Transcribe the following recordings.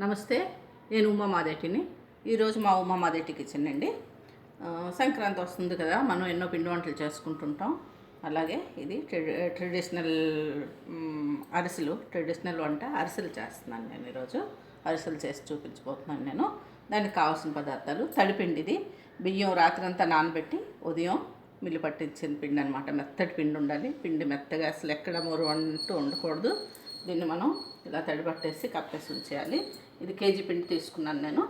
నమస్తే నేను ఉమా మాదేటిని. ఈరోజు మా ఉమామాదేటి కిచెన్ అండి సంక్రాంతి వస్తుంది కదా మనం ఎన్నో పిండి వంటలు చేసుకుంటుంటాం. అలాగే ఇది ట్రెడి ట్రెడిషనల్ అరిసెలు ట్రెడిషనల్ వంట అరిసెలు చేస్తున్నాను నేను ఈరోజు. అరిసెలు చేసి చూపించబోతున్నాను నేను. దానికి కావాల్సిన పదార్థాలు తడిపిండి ఇది. బియ్యం రాత్రంతా నానబెట్టి ఉదయం మిల్లు పట్టించిన పిండి అనమాట మెత్తటి పిండి ఉండాలి. పిండి మెత్తగా అసలు ఎక్కడ మొరు అంటూ ఉండకూడదు. దీన్ని మనం ఇలా తడిపట్టేసి కప్పేసి ఉంచేయాలి. ఇది కేజీ పిండి తీసుకున్నాను నేను.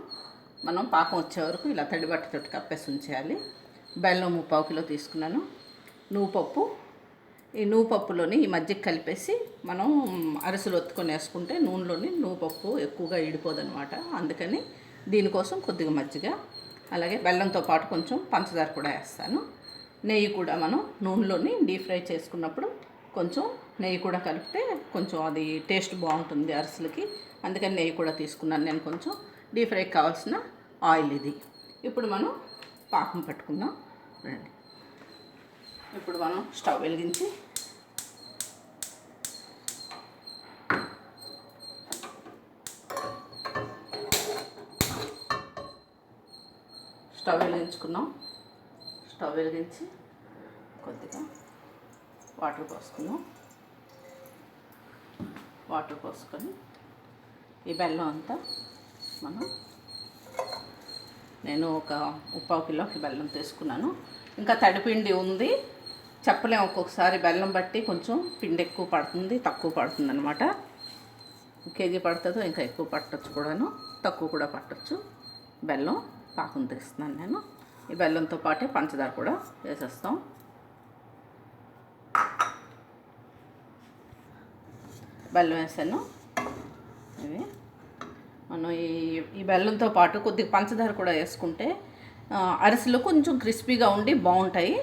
మనం పాకం వచ్చే వరకు ఇలా తడిబట్టతోటి కప్పేసి ఉంచేయాలి. బెల్లం ముప్పావు కిలో తీసుకున్నాను. నువ్వు పప్పు ఈ నువ్వు పప్పులోని ఈ మజ్జిగ కలిపేసి మనం అరిసెలు ఒత్తుకొని వేసుకుంటే నూనెలోని నువ్వు పప్పు ఎక్కువగా ఇడిపోదనమాట. అందుకని దీనికోసం కొద్దిగా మజ్జిగ. అలాగే బెల్లంతో పాటు కొంచెం పంచదార కూడా వేస్తాను. నెయ్యి కూడా మనం నూనెలోని డీప్ ఫ్రై చేసుకున్నప్పుడు కొంచెం నెయ్యి కూడా కలిపితే కొంచెం అది టేస్ట్ బాగుంటుంది అరిసెలకి. అందుకని నెయ్యి కూడా తీసుకున్నాను నేను కొంచెం. డీప్ ఫ్రైకి కావాల్సిన ఆయిల్ ఇది. ఇప్పుడు మనం పాకం పట్టుకుందాం. రండి. ఇప్పుడు మనం స్టవ్ వెలిగించి స్టవ్ వెలిగించుకున్నాం. స్టవ్ వెలిగించి కొద్దిగా వాటర్ పోసుకున్నాం వాటర్ పోసుకొని ఈ బెల్లం అంతా మనం నేను ఒక ముప్పావు కిలోకి బెల్లం తీసుకున్నాను. ఇంకా తడిపిండి ఉంది. చెప్పలేము ఒక్కొక్కసారి బెల్లం బట్టి కొంచెం పిండి ఎక్కువ పడుతుంది తక్కువ పడుతుంది అనమాట కేజీ పడుతుందో ఇంకా ఎక్కువ పట్టచ్చు కూడాను. తక్కువ కూడా పట్టచ్చు. బెల్లం పాకం తీస్తున్నాను నేను. ఈ బెల్లంతో పాటే పంచదార కూడా వేసేస్తాం. బెల్లం వేసాను. ఇవి. మనం ఈ ఈ బెల్లంతో పాటు కొద్దిగా పంచదార కూడా వేసుకుంటే అరిసెలు కొంచెం క్రిస్పీగా ఉండి బాగుంటాయి.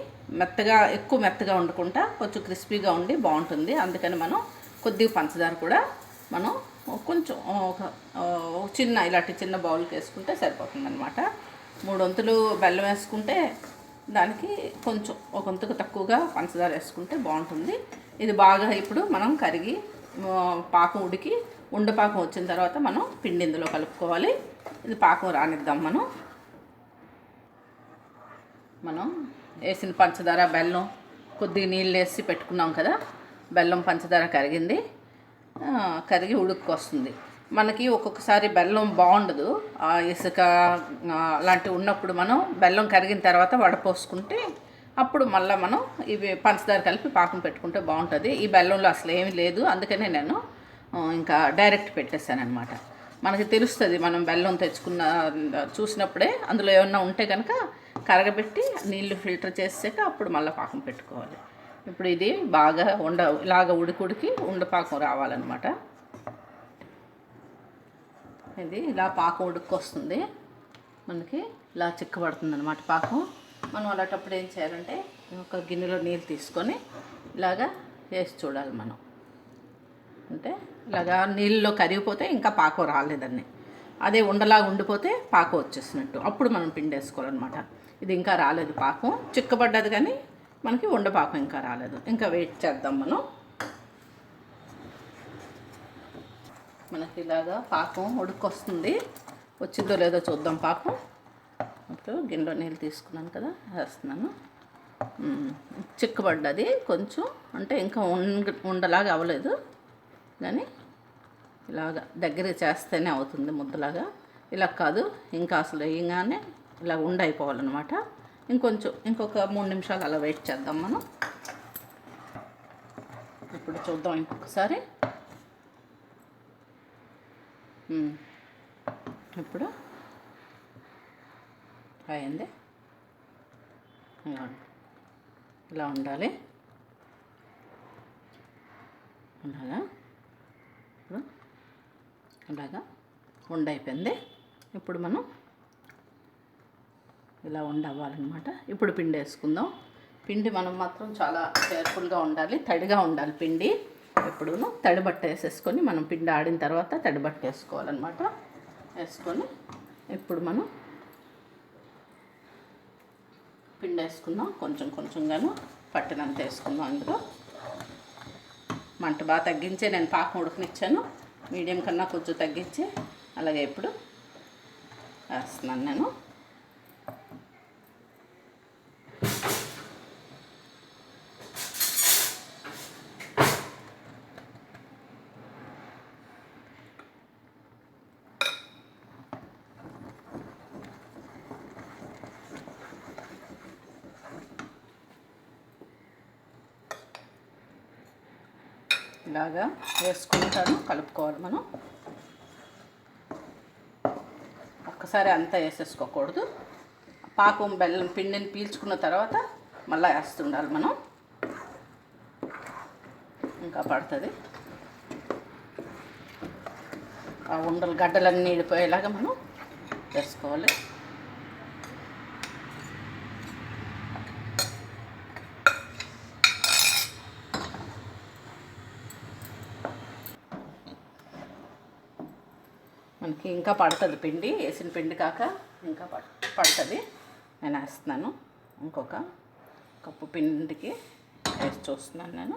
మెత్తగా ఎక్కువ మెత్తగా ఉండకుండా కొంచెం క్రిస్పీగా ఉండి బాగుంటుంది. అందుకని మనం కొద్దిగా పంచదార కూడా మనం కొంచెం ఒక చిన్న ఇలాంటి చిన్న బౌల్కి వేసుకుంటే సరిపోతుంది అనమాట మూడు వంతులు బెల్లం వేసుకుంటే దానికి కొంచెం ఒక వంతుకు తక్కువగా పంచదార వేసుకుంటే బాగుంటుంది. ఇది బాగా ఇప్పుడు మనం కరిగి పాకం ఉడికి ఉండపాకం వచ్చిన తర్వాత మనం పిండి ఇందులో కలుపుకోవాలి. ఇది పాకం రానిద్దాం మనం. మనం వేసిన పంచదార బెల్లం కొద్దిగా నీళ్ళు వేసి పెట్టుకున్నాం కదా బెల్లం పంచదార కరిగింది. కరిగి ఉడుక్కొస్తుంది మనకి ఒక్కొక్కసారి బెల్లం బాగుండదు. ఆ ఇసుక అలాంటివి ఉన్నప్పుడు మనం బెల్లం కరిగిన తర్వాత వడపోసుకుంటే అప్పుడు మళ్ళీ మనం ఇవి పంచదార కలిపి పాకం పెట్టుకుంటే బాగుంటుంది. ఈ బెల్లంలో అసలు ఏమీ లేదు. అందుకనే నేను ఇంకా డైరెక్ట్ పెట్టేశాను అనమాట మనకి తెలుస్తుంది మనం బెల్లం తెచ్చుకున్న చూసినప్పుడే అందులో ఏమన్నా ఉంటే కనుక కరగబెట్టి నీళ్ళు ఫిల్టర్ చేసాక అప్పుడు మళ్ళీ పాకం పెట్టుకోవాలి. ఇప్పుడు ఇది బాగా ఉండ ఇలాగ ఉడికి ఉడికి ఉండపాకం రావాలన్నమాట. ఇది ఇలా పాకం ఉడుక్కొస్తుంది. మనకి ఇలా చిక్కబడుతుంది అనమాట పాకం. మనం అలాంటప్పుడు ఏం చేయాలంటే ఒక గిన్నెలో నీళ్ళు తీసుకొని ఇలాగా వేసి చూడాలి మనం. అంటే ఇలాగా నీళ్ళలో కరిగిపోతే ఇంకా పాకం రాలేదండి అదే ఉండలాగా ఉండిపోతే పాకం వచ్చేసినట్టు. అప్పుడు మనం పిండేసుకోవాలన్నమాట. ఇది ఇంకా రాలేదు పాకం. చిక్కబడ్డది కానీ మనకి ఉండపాకం ఇంకా రాలేదు. ఇంకా వెయిట్ చేద్దాం మనం. మనకి ఇలాగా పాకం ఉడుకొస్తుంది. వచ్చిందో లేదో చూద్దాం పాకం. ఇప్పుడు గిన్నెలో నీళ్ళు తీసుకున్నాను కదా వేస్తున్నాను. చిక్కబడ్డది కొంచెం అంటే ఇంకా ఉండలాగా అవ్వలేదు. కానీ ఇలాగా దగ్గర చేస్తేనే అవుతుంది ముద్దలాగా. ఇలా కాదు ఇంకా అసలు వేయగానే ఇలా ఉండైపోవాలన్నమాట ఇంకొంచెం ఇంకొక మూడు నిమిషాలు అలా వెయిట్ చేద్దాం మనం. ఇప్పుడు చూద్దాం ఇంకొకసారి. ఇప్పుడు అయింది. ఇలా ఉండాలి. ఇలా ఉండాలి? అలాగా ఇప్పుడు ఇలాగా ఉండైపోయింది ఇప్పుడు మనం ఇలా ఉండవ్వాలన్నమాట ఇప్పుడు పిండి వేసుకుందాం. పిండి మనం మాత్రం చాలా కేర్ఫుల్గా ఉండాలి తడిగా ఉండాలి పిండి. ఎప్పుడూ తడిబట్ట వేసేసుకొని మనం పిండి ఆడిన తర్వాత తడి బట్ట వేసుకోవాలన్నమాట. వేసుకొని ఇప్పుడు మనం పిండి వేసుకుందాం కొంచెం కొంచెంగాను పట్టినంత వేసుకుందాం అందులో మంట బాగా తగ్గించే నేను పాకం ఉడకనిచ్చాను. మీడియం కన్నా కొంచెం తగ్గించి అలాగే ఇప్పుడు వేస్తున్నాను నేను. ఇలాగా వేసుకుంటాను కలుపుకోవాలి మనం. ఒక్కసారి అంతా వేసేసుకోకూడదు. పాకం బెల్లం పిండిని పీల్చుకున్న తర్వాత మళ్ళీ వేస్తుండాలి మనం. ఇంకా పడుతుంది. ఆ ఉండలు గడ్డలన్నీ ఇడిపోయేలాగా మనం వేసుకోవాలి. మనకి ఇంకా పడుతుంది పిండి వేసిన పిండి కాక ఇంకా పడుతుంది. నేను వేస్తున్నాను. ఇంకొక కప్పు పిండికి వేసి చూస్తున్నాను నేను.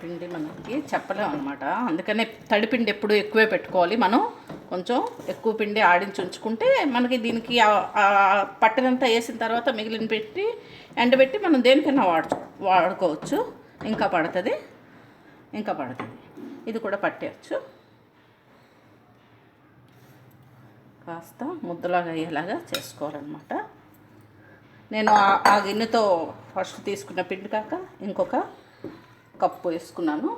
పిండి మనకి చెప్పలేము అనమాట అందుకనే తడిపిండి ఎప్పుడు ఎక్కువే పెట్టుకోవాలి. మనం కొంచెం ఎక్కువ పిండి ఆడించి ఉంచుకుంటే మనకి దీనికి పట్టనంతా వేసిన తర్వాత మిగిలిన పెట్టి ఎండబెట్టి మనం దేనికైనా వాడు వాడుకోవచ్చు. ఇంకా పడుతుంది. ఇంకా పడుతుంది. ఇది కూడా పట్టేయచ్చు. కాస్త ముద్దలాగా అయ్యేలాగా చేసుకోవాలన్నమాట. నేను ఆ గిన్నెతో ఫస్ట్ తీసుకున్న పిండి కాక ఇంకొక కప్పు వేసుకున్నాను.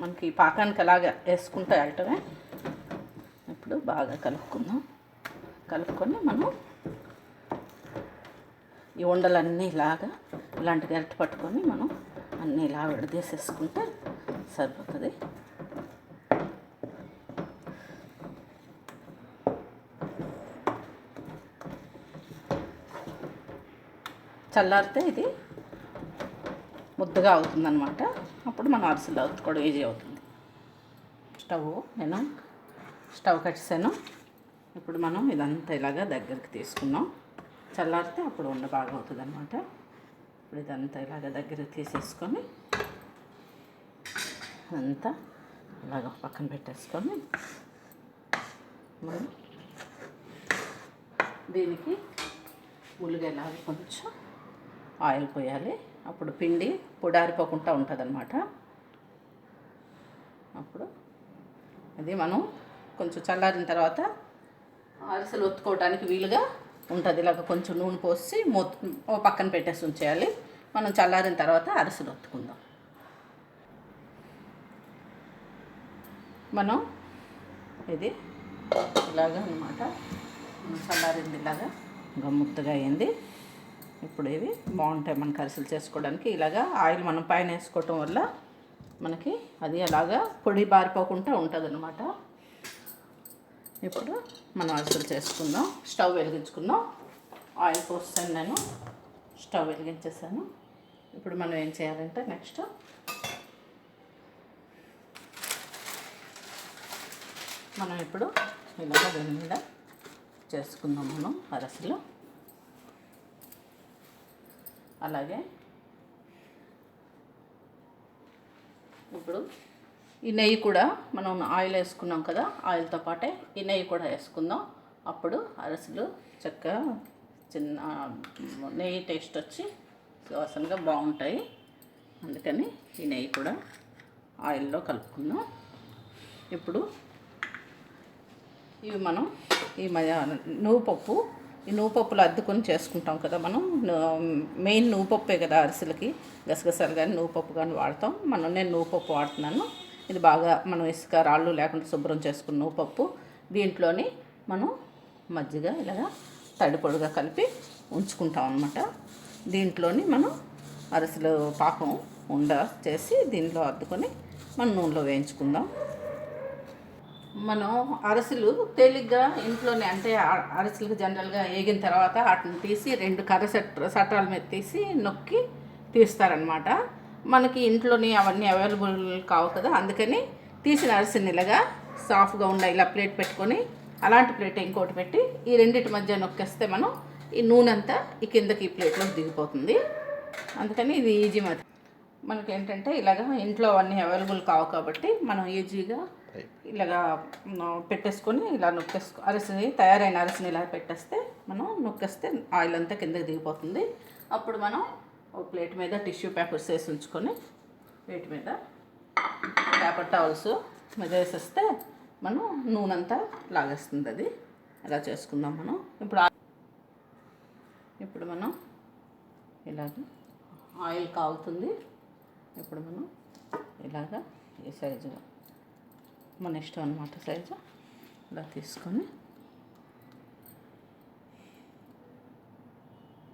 మనకి పాకానికి అలాగా వేసుకుంటే వెళ్ళటమే. ఇప్పుడు బాగా కలుపుకుందాం. కలుపుకొని మనం ఈ ఉండలన్నీ ఇలాగా ఇలాంటి గరిట పట్టుకొని మనం అన్నీ ఇలా విడదీసేసుకుంటే సరిపోతుంది. చల్లారితే ఇది ముద్దగా అవుతుందన్నమాట. అప్పుడు మనం అరిసెలు అవుతుంది ఈజీ అవుతుంది. స్టవ్ నేను స్టవ్ కట్టేసాను. ఇప్పుడు మనం ఇదంతా ఇలాగా దగ్గరికి తీసుకున్నాం చల్లారితే అప్పుడు ఉండ బాగా అవుతుంది అనమాట ఇప్పుడు ఇదంతా ఇలాగ దగ్గరికి తీసేసుకొని అంతా ఇలాగ పక్కన పెట్టేసుకొని మనం దీనికి ఉల్లిగడ్డలాగా కొంచెం ఆయిల్ పోయాలి. అప్పుడు పిండి పొడారిపోకుండా ఉంటుంది అనమాట అప్పుడు అది మనం కొంచెం చల్లారిన తర్వాత అరిసెలు ఒత్తుకోవడానికి వీలుగా ఉంటుంది. ఇలాగ కొంచెం నూనె పోసి మొత్ ఓ పక్కన పెట్టేసి ఉంచేయాలి. మనం చల్లారిన తర్వాత అరిసెలు ఒత్తుకుందాం. మనం ఇది ఇలాగా అనమాట చల్లారింది ఇలాగా. గమ్ముత్తగా అయింది. ఇప్పుడు ఇవి బాగుంటాయి మనకి అరిసెలు చేసుకోవడానికి. ఇలాగా ఆయిల్ మనం పైన వేసుకోవటం వల్ల మనకి అది అలాగా పొడి బారిపోకుండా ఉంటుంది అనమాట ఇప్పుడు మనం అరిసెలు చేసుకుందాం. స్టవ్ వెలిగించుకుందాం. ఆయిల్ పోస్తాను నేను. స్టవ్ వెలిగించేసాను. ఇప్పుడు మనం ఏం చేయాలంటే నెక్స్ట్ మనం ఇప్పుడు ఇలాగ దీని చేసుకుందాం మనం అరసలు. అలాగే. ఇప్పుడు ఈ నెయ్యి కూడా మనం ఆయిల్ వేసుకున్నాం కదా ఆయిల్తో పాటే ఈ నెయ్యి కూడా వేసుకుందాం. అప్పుడు అరసలు చక్కగా చిన్న నెయ్యి టేస్ట్ వచ్చి సువాసనగా బాగుంటాయి. అందుకని ఈ నెయ్యి కూడా ఆయిల్లో కలుపుకుందాం. ఇప్పుడు ఇవి మనం ఈ మధ్య నువ్వు పప్పు ఈ నువ్వు పప్పులు అద్దుకొని చేసుకుంటాం కదా మనం. మెయిన్ నువ్వుపప్పే కదా అరిసెలకి. గసగసాలు కానీ నువ్వు పప్పు కానీ వాడతాం. మనం నేను నువ్వుపప్పు వాడుతున్నాను. ఇది బాగా మనం ఇసుక రాళ్ళు లేకుండా శుభ్రం చేసుకున్న నువ్వు పప్పు దీంట్లోని మనం మజ్జిగ ఇలాగా తడిపొడిగా కలిపి ఉంచుకుంటాం అనమాట దీంట్లోని మనం అరిసెలు పాకం ఉండ చేసి దీంట్లో అద్దుకొని మనం నూనెలో వేయించుకుందాం. మనం అరిసెలు తేలిగ్గా ఇంట్లోనే అంటే అరసలు జనరల్గా వేగిన తర్వాత వాటిని తీసి రెండు కర్ర సట్ర సట్రాల మీద తీసి నొక్కి తీస్తారనమాట మనకి ఇంట్లోనే అవన్నీ అవైలబుల్ కావు కదా అందుకని తీసిన అరిసెని ఇలాగా సాఫ్ట్గా ఉండ ఇలా ప్లేట్ పెట్టుకొని అలాంటి ప్లేట్ ఇంకోటి పెట్టి ఈ రెండింటి మధ్య నొక్కేస్తే మనం ఈ నూనె అంతా ఈ కిందకి ఈ ప్లేట్లోకి దిగిపోతుంది. అందుకని ఇది ఈజీ మనకి ఏంటంటే ఇలాగ ఇంట్లో అన్నీ అవైలబుల్ కావు కాబట్టి మనం ఈజీగా ఇలాగా పెట్టేసుకొని ఇలా నొక్కేసుకో అరిసిని తయారైన అరిసిని ఇలా పెట్టేస్తే మనం నొక్కేస్తే ఆయిల్ అంతా కిందకి దిగిపోతుంది. అప్పుడు మనం ఒక ప్లేట్ మీద టిష్యూ పేపర్స్ వేసి ఉంచుకొని ప్లేట్ మీద పేపర్ టవల్స్ మీద వేసేస్తే మనం నూనె అంతా లాగేస్తుంది అది. అలా చేసుకుందాం మనం. ఇప్పుడు ఇప్పుడు మనం ఇలాగ ఆయిల్ కాగుతుంది. ఇప్పుడు మనం ఇలాగ ఈ సైజులో మన ఇష్టం అనమాట సైజు. ఇలా తీసుకొని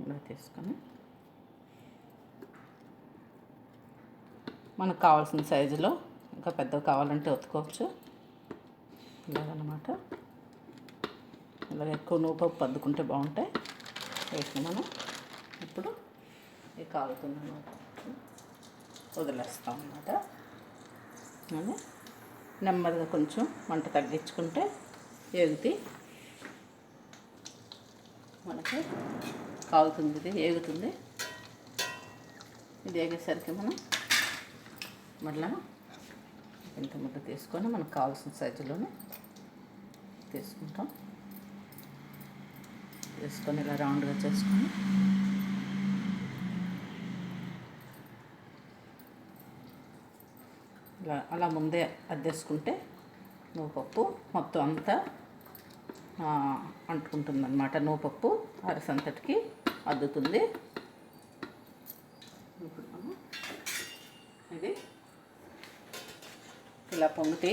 ఇలా తీసుకొని. మనకు కావాల్సిన సైజులో ఇంకా పెద్దవి కావాలంటే ఒత్తుకోవచ్చు. ఇలాగనమాట. ఇలా ఎక్కువ నువ్వు పద్దుకుంటే అద్దుకుంటే బాగుంటాయి. వీటిని మనం. ఇప్పుడు ఇది కాలుతుంది వదిలేస్తాం అన్నమాట. అని నెమ్మదిగా కొంచెం మంట తగ్గించుకుంటే ఏగుతి. మనకి కాలుతుంది ఇది ఏగుతుంది. ఇది ఏగేసరికి మనం మళ్ళా ఇంత ముద్ద తీసుకొని మనకు కావాల్సిన సైజులోనే తీసుకుంటాం. తీసుకొని ఇలా రౌండ్గా చేసుకొని ఇలా అలా ముందే అద్దేసుకుంటే నువ్వుపప్పు మొత్తం అంతా అంటుకుంటుంది అనమాట నువ్వుపప్పు అరసంతటికి అద్దుతుంది. ఇప్పుడు మనం ఇది ఇలా పొంగితే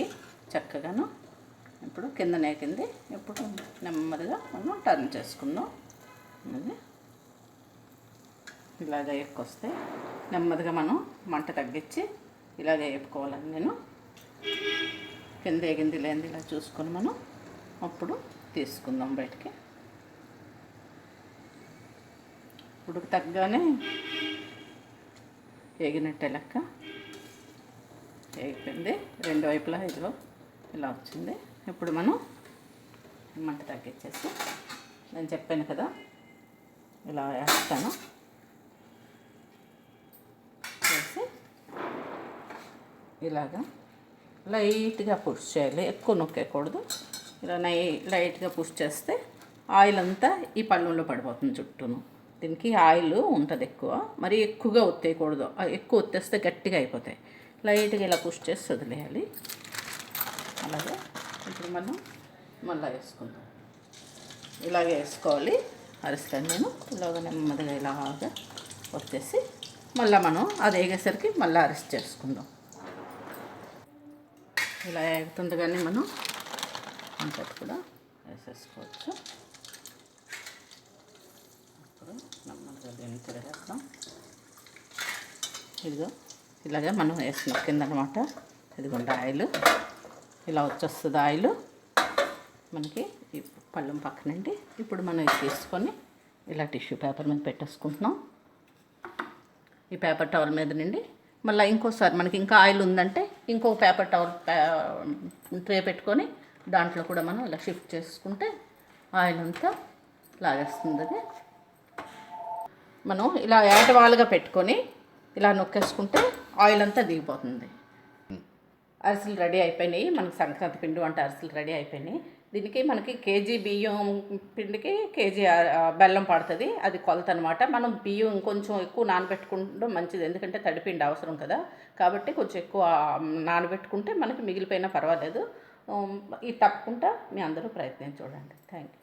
చక్కగాను ఇప్పుడు కింద నేకింది. ఇప్పుడు నెమ్మదిగా మనం టర్న్ చేసుకుందాం. అది ఇలాగ ఎక్కువస్తే నెమ్మదిగా మనం మంట తగ్గించి ఇలాగే వేపుకోవాలని నేను. కింద ఎగింది లేనిది ఇలా చూసుకొని మనం అప్పుడు తీసుకుందాం బయటికి. ఇప్పుడు తగ్గగానే ఎగినట్టే లెక్క. వేగిపోయింది రెండు వైపులా ఇదిగో ఇలా వచ్చింది. ఇప్పుడు మనం మంట తగ్గించేసి నేను చెప్పాను కదా ఇలా వేస్తాను వేసి ఇలాగా లైట్గా పుష్ చేయాలి. ఎక్కువ నొక్కేయకూడదు. ఇలా నై లైట్గా పుష్ చేస్తే ఆయిల్ అంతా ఈ పళ్ళంలో పడిపోతుంది చుట్టూను. దీనికి ఆయిల్ ఉంటుంది ఎక్కువ. మరి ఎక్కువగా ఒత్తేయకూడదు. ఎక్కువ ఒత్తేస్తే గట్టిగా అయిపోతాయి. లైట్గా ఇలా పుష్ చేసి వదిలేయాలి. అలాగే ఇప్పుడు మనం మళ్ళీ వేసుకుందాం. ఇలాగే వేసుకోవాలి. అరిస్తాను నేను. ఇలాగ నెమ్మదిగా ఇలాగా వచ్చేసి మళ్ళీ మనం అది వేగేసరికి మళ్ళీ అరెస్ట్ చేసుకుందాం. ఇలా ఎగుతుండగానే మనం అంతటి కూడా వేసేసుకోవచ్చు. ఇప్పుడు నెమ్మదిగా దీన్ని తిరగేస్తాం ఇదిగో ఇలాగే మనం వేసిన కింద అనమాట ఇదిగోండి ఆయిల్. ఇలా వచ్చేస్తుంది ఆయిల్. మనకి ఈ పక్కనండి. ఇప్పుడు మనం ఇది తీసుకొని ఇలా టిష్యూ పేపర్ మీద పెట్టేసుకుంటున్నాం. ఈ పేపర్ టవల్ మీద నుండి మళ్ళీ ఇంకోసారి మనకి ఇంకా ఆయిల్ ఉందంటే ఇంకో పేపర్ టవల్ ట్రే పెట్టుకొని దాంట్లో కూడా మనం ఇలా షిఫ్ట్ చేసుకుంటే ఆయిల్ అంతా లాగేస్తుంది అది మనం ఇలా ఏటవాలుగా పెట్టుకొని ఇలా నొక్కేసుకుంటే ఆయిల్ అంతా దిగిపోతుంది. అరిసెలు రెడీ అయిపోయినాయి. మనకి సంక్రాంతి పిండి వంట అరిసెలు రెడీ అయిపోయినాయి. దీనికి మనకి కేజీ బియ్యం పిండికి కేజీ బెల్లం పడుతుంది. అది కొలత అనమాట మనం బియ్యం కొంచెం ఎక్కువ నానబెట్టుకుంటడం మంచిది. ఎందుకంటే తడిపిండి అవసరం కదా. కాబట్టి కొంచెం ఎక్కువ నానబెట్టుకుంటే మనకి మిగిలిపోయినా పర్వాలేదు. ఇది తప్పకుండా మీ అందరూ ప్రయత్నం చూడండి. Thank you